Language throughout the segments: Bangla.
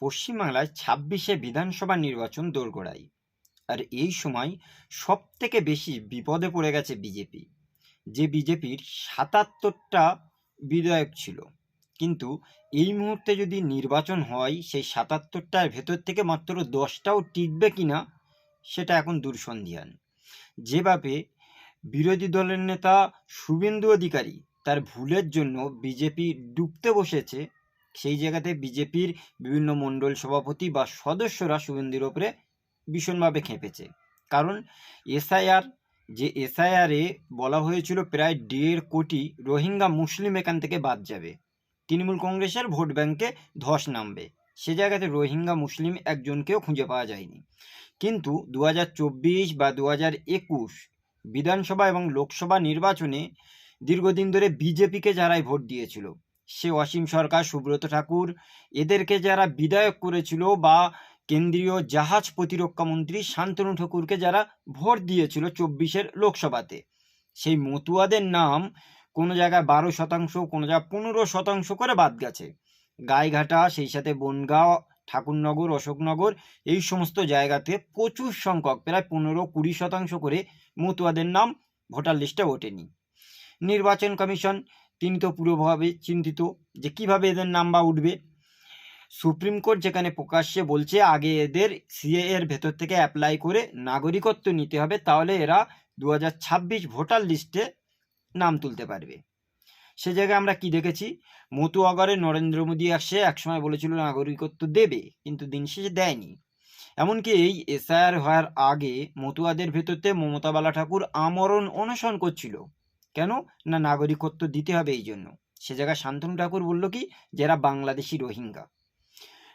পশ্চিমবাংলায় ছাব্বিশে বিধানসভা নির্বাচন দোরগোড়ায়। আর এই সময় সব থেকে বেশি বিপদে পড়ে গেছে বিজেপি। যে বিজেপির সাতাত্তরটা বিধায়ক ছিল। কিন্তু এই মুহূর্তে যদি নির্বাচন হয়, সেই সাতাত্তরটার ভেতর থেকে মাত্র দশটাও টিকবে কিনা, সেটা এখন দুরসন্ধিয়ান যেভাবে বিরোধী দলের নেতা শুভেন্দু অধিকারী তার ভুলের জন্য বিজেপি ডুবতে বসেছে সেই জায়গাতে বিজেপির বিভিন্ন মণ্ডল সভাপতি বা সদস্যরা শুভেন্দুর ওপরে ভীষণভাবে খেপেছে। কারণ এসআইআর, যে এসআইআরে বলা হয়েছিল প্রায় দেড় কোটি রোহিঙ্গা মুসলিম এখান থেকে বাদ যাবে। তৃণমূল কংগ্রেসের ভোট ব্যাংকে ধস নামবে। সে জায়গাতে রোহিঙ্গা মুসলিম একজনকেও খুঁজে পাওয়া যায়নি। কিন্তু দু হাজার চব্বিশ বা দু বিধানসভা এবং লোকসভা নির্বাচনে দীর্ঘদিন ধরে বিজেপিকে যারাই ভোট দিয়েছিল সে অসীম সরকার সুব্রত ঠাকুর। এদেরকে যারা বিধায়ক করেছিল বা কেন্দ্রীয় জাহাজ প্রতিরক্ষা মন্ত্রী শান্তনু ঠাকুরকে যারা ভোট দিয়েছিল চব্বিশের লোকসভাতে, সেই মতুয়াদের নাম কোনো জায়গায় বারো শতাংশ, কোনো জায়গায় পনেরো শতাংশ করে বাদ গেছে। গাইঘাটা, সেই সাথে বনগাঁও, ঠাকুরনগর, অশোকনগর, এই সমস্ত জায়গাতে প্রচুর সংখ্যক, প্রায় পনেরো কুড়ি শতাংশ করে মতুয়াদের নাম ভোটার লিস্টে ওঠেনি। নির্বাচন কমিশন তিনি তো পুরোভাবে চিন্তিত যে কীভাবে এদের নাম বা উঠবে। সুপ্রিম কোর্ট যেখানে প্রকাশ্যে বলছে, আগে এদের সিএ এর ভেতর থেকে অ্যাপ্লাই করে নাগরিকত্ব নিতে হবে, তাহলে এরা দু হাজার ছাব্বিশ ভোটার লিস্টে নাম তুলতে পারবে। সে জায়গায় আমরা কি দেখেছি? মতু আগারে নরেন্দ্র মোদী আসে, একসময় বলেছিল নাগরিকত্ব দেবে, কিন্তু দিন শেষে দেয়নি। এমনকি এই এসআইআর হওয়ার আগে মতুয়াদের ভেতরতে মমতা বালা ঠাকুর আমরণ অনশন করছিল। কেন? না নাগরিকত্ব দিতে হবে এই জন্য। সে জায়গায় শান্তনু ঠাকুর বলল কি? যারা বাংলাদেশি রোহিঙ্গা।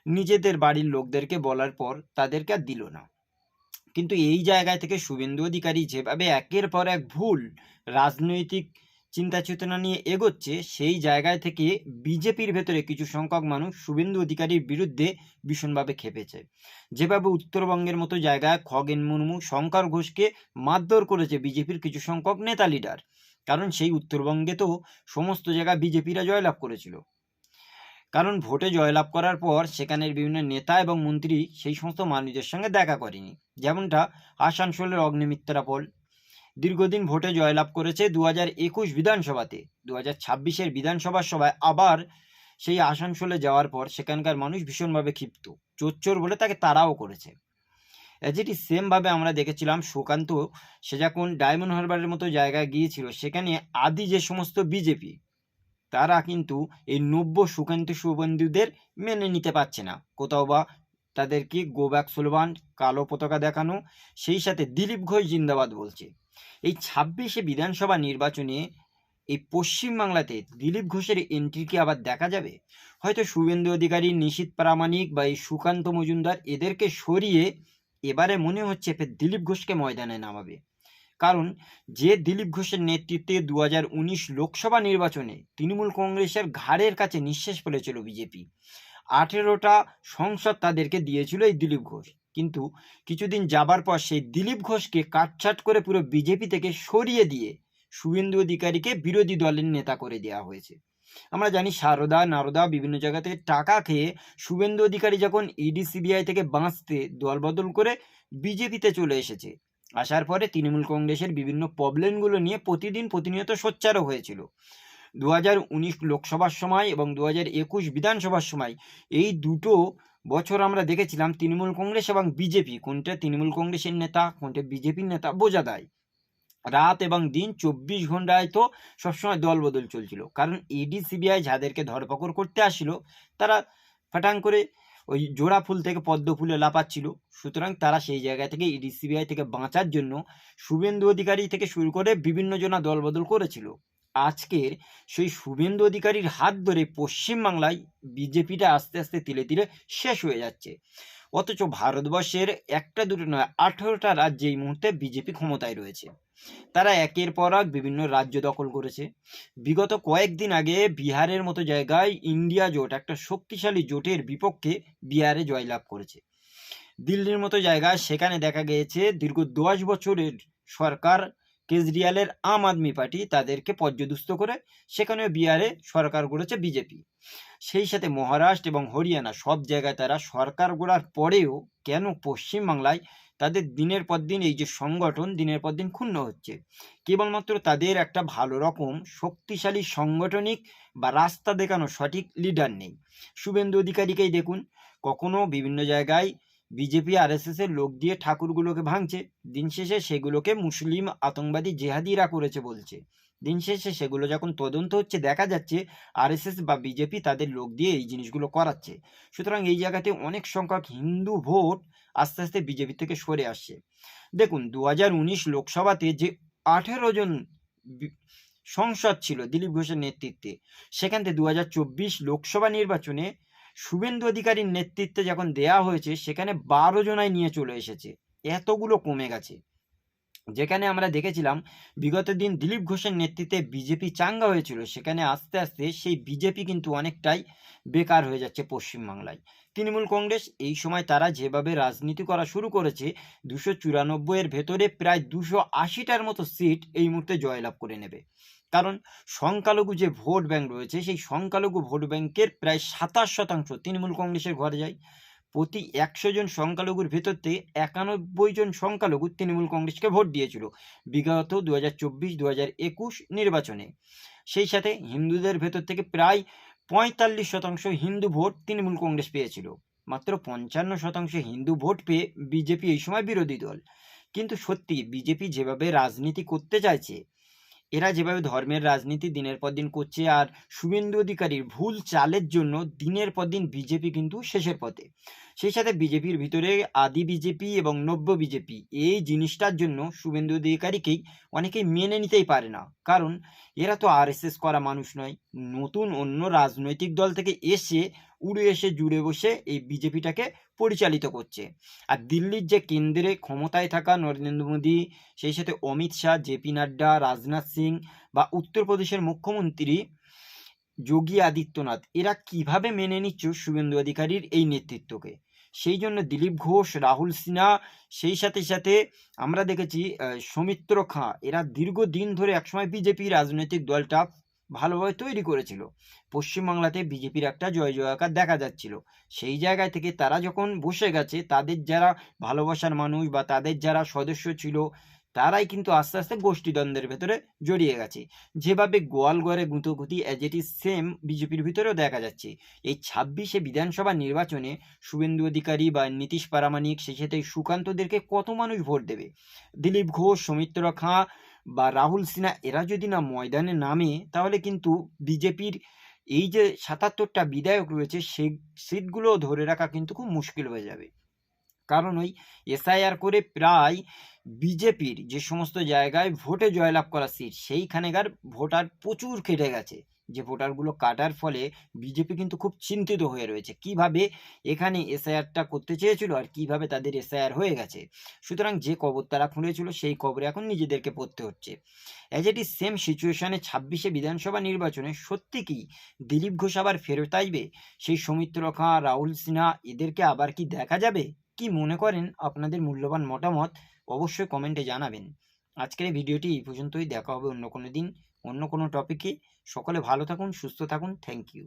নিজেদের বাড়ির লোকদেরকে বলার পর তাদেরকে আর দিল না। কিন্তু এই জায়গায় থেকে শুভেন্দু অধিকারী যেভাবে একের পর এক ভুল রাজনৈতিক চিন্তা চেতনা নিয়ে এগোচ্ছে, সেই জায়গায় থেকে বিজেপির ভেতরে কিছু সংখ্যক মানুষ শুভেন্দু অধিকারীর বিরুদ্ধে ভীষণভাবে খেপেছে। যেভাবে উত্তরবঙ্গের মতো জায়গায় খগেন মুর্মু, শঙ্কর ঘোষকে মারধর করেছে বিজেপির কিছু সংখ্যক নেতা লিডার। কারণ সেই উত্তরবঙ্গে তো সমস্ত জায়গায় বিজেপিরা জয়লাভ করেছিল। কারণ ভোটে জয়লাভ করার পর সেখানের বিভিন্ন নেতা এবং মন্ত্রী সেই সমস্ত মানুষদের সঙ্গে দেখা করেনি। যেমনটা আসানসোলের অগ্নিমিত্রা পল। দীর্ঘদিন ভোটে জয়লাভ করেছে দু হাজার একুশ বিধানসভাতে। দু হাজার ছাব্বিশের বিধানসভার সভায় আবার সেই আসানসোলে যাওয়ার পর সেখানকার মানুষ ভীষণভাবে ক্ষিপ্ত। চোর বলে তাকে তাড়াও করেছে। যেটি সেমভাবে আমরা দেখেছিলাম সুকান্ত, সে যখন ডায়মন্ড হারবারের মতো জায়গায় গিয়েছিল, সেখানে আদি যে সমস্ত বিজেপি তারা কিন্তু এই নব্য সুকান্ত শুভেন্দুদের মেনে নিতে পারছে না। কোথাও বা তাদেরকে গো ব্যাক স্লোগান কালো পতাকা দেখানো, সেই সাথে দিলীপ ঘোষ জিন্দাবাদ বলছে। এই ছাব্বিশে বিধানসভা নির্বাচনে এই পশ্চিমবাংলাতে দিলীপ ঘোষের এন্ট্রি কি আবার দেখা যাবে? হয়তো শুভেন্দু অধিকারী, নিশীত প্রামাণিক বা এই সুকান্ত মজুমদার এদেরকে সরিয়ে এবারে মনে হচ্ছে ফের দিলীপ ঘোষকে ময়দানে নামাবে। কারণ যে দিলীপ ঘোষের নেতৃত্বে দু হাজার উনিশ লোকসভা নির্বাচনে তৃণমূল কংগ্রেসের ঘাড়ের কাছে নিঃশ্বাস ফেলেছিল বিজেপি। আঠেরোটা সংসদ তাদেরকে দিয়েছিল এই দিলীপ ঘোষ। কিন্তু কিছুদিন যাবার পর সেই দিলীপ ঘোষকে কাটছাট করে পুরো বিজেপি থেকে সরিয়ে দিয়ে শুভেন্দু অধিকারীকে বিরোধী দলের নেতা করে দেওয়া হয়েছে। আমরা জানি সারদা, নারদা বিভিন্ন জায়গা থেকে টাকা খেয়ে শুভেন্দু অধিকারী যখন ইডি সিবিআই থেকে বাঁচতে দলবদল করে বিজেপিতে চলে এসেছে। আসার পরে তৃণমূল কংগ্রেসের বিভিন্ন প্রবলেমগুলো নিয়ে প্রতিদিন প্রতিনিয়ত সোচ্চারও হয়েছিল। দু হাজার উনিশ লোকসভার সময় এবং দু হাজার একুশ বিধানসভার সময় এই দুটো বছর আমরা দেখেছিলাম তৃণমূল কংগ্রেস এবং বিজেপি। কোনটা তৃণমূল কংগ্রেসের নেতা, কোনটা বিজেপির নেতা বোঝা দেয়। রাত এবং দিন চব্বিশ ঘন্টায় তো সবসময় দল বদল চলছিল। কারণ ইডি সিবিআই যাদেরকে ধরপকড় করতে আসছিল, তারা ফাটাং করে ওই জোড়া ফুল থেকে পদ্ম ফুলে লাপাচ্ছিল সুতরাং তারা সেই জায়গা থেকে ইডি সিবিআই থেকে বাঁচার জন্য শুভেন্দু অধিকারী থেকে শুরু করে বিভিন্ন জনা দল বদল করেছিল। আজকের সেই শুভেন্দু অধিকারীর হাত ধরে পশ্চিমবাংলায় বিজেপিটা আস্তে আস্তে তিলে তিলে শেষ হয়ে যাচ্ছে। অথচ ভারতবর্ষের একটা দুটো নয়, আঠেরোটা রাজ্যে এই মুহূর্তে বিজেপি ক্ষমতায় রয়েছে। তারা একের পর এক বিভিন্ন রাজ্য দখল করেছে। বিগত কয়েকদিন আগে বিহারের মতো জায়গায় ইন্ডিয়া জোট, একটা শক্তিশালী জোটের বিপক্ষে বিহারে জয়লাভ করেছে। দিল্লির মতো জায়গায় সেখানে দেখা গিয়েছে, দীর্ঘ দশ বছরের সরকারকে কেজরিওয়ালের আম আদমি পার্টি তাদেরকে পর্যদুস্ত করে সেখানেও বিহারে সরকার গড়েছে বিজেপি। সেই সাথে মহারাষ্ট্র এবং হরিয়ানা সব জায়গায় তারা সরকার গড়ার পরেও কেন পশ্চিমবাংলায় তাদের দিনের পর দিন এই যে সংগঠন দিনের পর দিন ক্ষুণ্ণ হচ্ছে? কেবলমাত্র তাদের একটা ভালো রকম শক্তিশালী সাংগঠনিক বা রাস্তা দেখানো সঠিক লিডার নেই। শুভেন্দু অধিকারীকেই দেখুন, কখনো বিভিন্ন জায়গায় বিজেপি আর এর লোক দিয়ে ঠাকুরগুলোকে ভাঙছে। দিন শেষে সেগুলোকে মুসলিম আতঙ্কবাদী জেহাদিরা করেছে বলছে। দিন শেষে সেগুলো যখন তদন্ত হচ্ছে, দেখা যাচ্ছে আরএসএস বা বিজেপি তাদের লোক দিয়ে এই জিনিসগুলো করাচ্ছে। সুতরাং এই জায়গাতে অনেক সংখ্যক হিন্দু ভোট আস্তে আস্তে বিজেপি থেকে সরে আসছে। দেখুন দু হাজার উনিশ লোকসভাতে যে আঠেরো জন সংসদ ছিল দিলীপ ঘোষের নেতৃত্বে, সেখান থেকে দু হাজার চব্বিশ লোকসভা নির্বাচনে শুভেন্দু অধিকারীর নেতৃত্বে যখন দেয়া হয়েছে, সেখানে বারো জনাই নিয়ে চলে এসেছে। এতগুলো কমে গেছে। যেখানে আমরা দেখেছিলাম, বিগত দিন দিলীপ ঘোষের নেতৃত্বে বিজেপি চাঙ্গা হয়েছিল। সেখানে আস্তে আস্তে সেই বিজেপি কিন্তু অনেকটাই বেকার হয়ে যাচ্ছে পশ্চিমবাংলায়। তৃণমূল কংগ্রেস এই সময় তারা যেভাবে রাজনীতি করা শুরু করেছে, দুশো চুরানব্বইয়ের ভেতরে প্রায় দুশো আশিটার মতো সিট এই মুহূর্তে জয়লাভ করে নেবে। কারণ সংখ্যালঘু যে ভোট ব্যাংক রয়েছে, সেই সংখ্যালঘু ভোট ব্যাংকের প্রায় সাতাশ শতাংশ তৃণমূল কংগ্রেসের ঘরে যায়। প্রতি একশো জন সংখ্যালঘুর ভেতর থেকে একানব্বই জন সংখ্যালঘু তৃণমূল কংগ্রেসকে ভোট দিয়েছিল, বিগত দু হাজার চব্বিশ দু হাজার একুশ নির্বাচনে। সেই সাথে হিন্দুদের ভেতর থেকে প্রায় পঁয়তাল্লিশ শতাংশ হিন্দু ভোট তৃণমূল কংগ্রেস পেয়েছিল। মাত্র পঞ্চান্ন শতাংশ হিন্দু ভোট পেয়ে বিজেপি এই সময় বিরোধী দল। কিন্তু সত্যি বিজেপি যেভাবে রাজনীতি করতে চাইছে এরা যেভাবে ধর্মের রাজনীতি দিনের পর দিন করছে আর শুভেন্দু অধিকারীর ভুল চালের জন্য দিনের পর দিন বিজেপি কিন্তু শেষের পথে। সেই সাথে বিজেপির ভিতরে আদি বিজেপি এবং নব্য বিজেপি এই জিনিসটার জন্য শুভেন্দু অধিকারীকেই অনেকেই মেনে নিতেই পারে না। কারণ এরা তো আরএসএস করা মানুষ নয়, নতুন অন্য রাজনৈতিক দল থেকে এসে উড়ে এসে জুড়ে বসে এই বিজেপিটাকে পরিচালিত করছে। আর দিল্লির যে কেন্দ্রে ক্ষমতায় থাকা নরেন্দ্র মোদী, সেই সাথে অমিত শাহ জেপি নাড্ডা, রাজনাথ সিং বা উত্তরপ্রদেশের মুখ্যমন্ত্রী যোগী আদিত্যনাথ, এরা কীভাবে মেনে নিচ্ছে শুভেন্দু অধিকারীর এই নেতৃত্বকে? সেই জন্য দিলীপ ঘোষ, রাহুল সিনহা, সেই সাথে সাথে আমরা দেখেছি সৌমিত্র খাঁ, এরা দীর্ঘদিন ধরে একসময় বিজেপি রাজনৈতিক দলটা ভালোভাবে তৈরি করেছিল। পশ্চিমবাংলাতে বিজেপির একটা জয় জয়াকার দেখা যাচ্ছিল। সেই জায়গায় থেকে তারা যখন বসে গেছে, তাদের যারা ভালোবাসার মানুষ বা তাদের যারা সদস্য ছিল, তারাই কিন্তু আস্তে আস্তে গোষ্ঠীদ্বন্দ্বের ভেতরে জড়িয়ে গেছে। যেভাবে গোয়ালগড়ে গুঁতোগুতি অ্যাজ ইট ইজ সেম বিজেপির ভিতরেও দেখা যাচ্ছে। এই ছাব্বিশে বিধানসভা নির্বাচনে শুভেন্দু অধিকারী বা নীতিশ পারামানিক সেই সাথে সুকান্তদেরকে কত মানুষ ভোট দেবে? দিলীপ ঘোষ, সৌমিত্র খাঁ বা রাহুল সিনহা, এরা যদি না ময়দানে নামে, তাহলে কিন্তু বিজেপির এই যে সাতাত্তরটা বিধায়ক রয়েছে, সে সিটগুলো ধরে রাখা কিন্তু খুব মুশকিল হয়ে যাবে। কারণ ওই এসআইআর করে প্রায় বিজেপির যে সমস্ত জায়গায় ভোটে জয়লাভ করা সিট, সেইখানেকার ভোটার প্রচুর কেটে গেছে। যে ভোটারগুলো কাটার ফলে বিজেপি কিন্তু খুব চিন্তিত হয়ে রয়েছে। কীভাবে এখানে এসআইআরটা করতে চেয়েছিল আর কীভাবে তাদের এসআইআর হয়ে গেছে? সুতরাং যে কবর তারা খুঁড়েছিল সেই কবরে এখন নিজেদেরকে পড়তে হচ্ছে। অ্যাজ এটি সেম সিচুয়েশনে ছাব্বিশে বিধানসভা নির্বাচনে সত্যি কি দিলীপ ঘোষ আবার ফেরত আসবে? সেই সৌমিত্র খাঁ, রাহুল সিনহা এদেরকে আবার কি দেখা যাবে? কি মনে করেন আপনাদের মূল্যবান মতামত? অবশ্যই কমেন্টে জানাবেন। আজকের ভিডিওটি এই পর্যন্তই। দেখা হবে অন্য কোনো দিন, অন্য কোনো টপিকে সকলে ভালো থাকুন সুস্থ থাকুন থ্যাংক ইউ